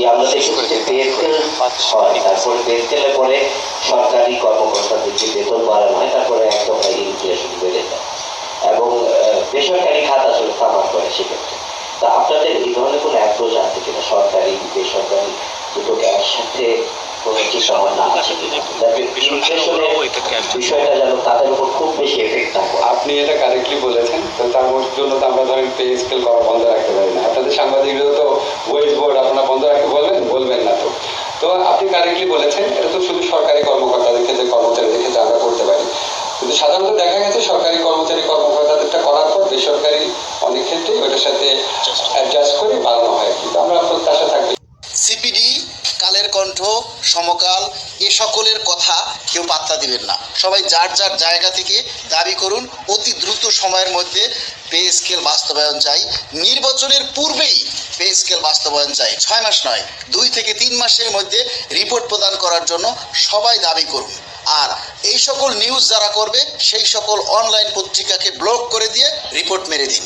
আমরা যে বেতন হয় বেতনে পরে সরকারি কর্মকর্তাদেরকে বেতন বাড়ানো হয় তারপরে ইনফ্লেশন বেড়ে যায়। এবং বেসরকারি খাত আসলে করে সেক্ষেত্রে। তা আপনাদের এই ধরনের কোনো অ্যাপ্রোচ আছে কিনা? সরকারি, বেসরকারি দুটোকে একসাথে কোনো বিষয়টা যেন উপর খুব বেশি এফেক্ট আপনি এটা কারেক্টলি বলেছেন। তার জন্য তো আমরা ধরেন পে স্কেল করা বন্ধ রাখতে পারি না। আপনাদের সাংবাদিকরা তো ওয়েজ বোর্ড আপনারা বন্ধ রাখতে বলবেন বলবেন না তো তো আপনি কারেক্টলি বলেছেন? এটা তো শুধু সরকারি কর্মকর্তাদের ক্ষেত্রে কর্মচারীদের ক্ষেত্রে আমরা করতে পারি। কিন্তু সাধারণত দেখা গেছে সরকারি কর্মচারী কর্মকর্তাদেরটা করার পর বেসরকারি অনেক ক্ষেত্রেই ওটার সাথে অ্যাডজাস্ট করে বাড়ানো হয় কিন্তু আমরা প্রত্যাশা থাকবে সিপিডি কণ্ঠ, সমকাল, এ সকলের কথা কেউ পাত্তা দিবেন না। সবাই যার যার জায়গা থেকে দাবি করুন, অতি দ্রুত সময়ের মধ্যে পে স্কেল বাস্তবায়ন চাই। নির্বাচনের পূর্বেই পে স্কেল বাস্তবায়ন চাই। ছয় মাস নয়, দুই থেকে তিন মাসের মধ্যে রিপোর্ট প্রদান করার জন্য সবাই দাবি করুন। আর এই সকল নিউজ যারা করবে, সেই সকল অনলাইন পত্রিকাকে ব্লক করে দিয়ে রিপোর্ট মেরে দিন।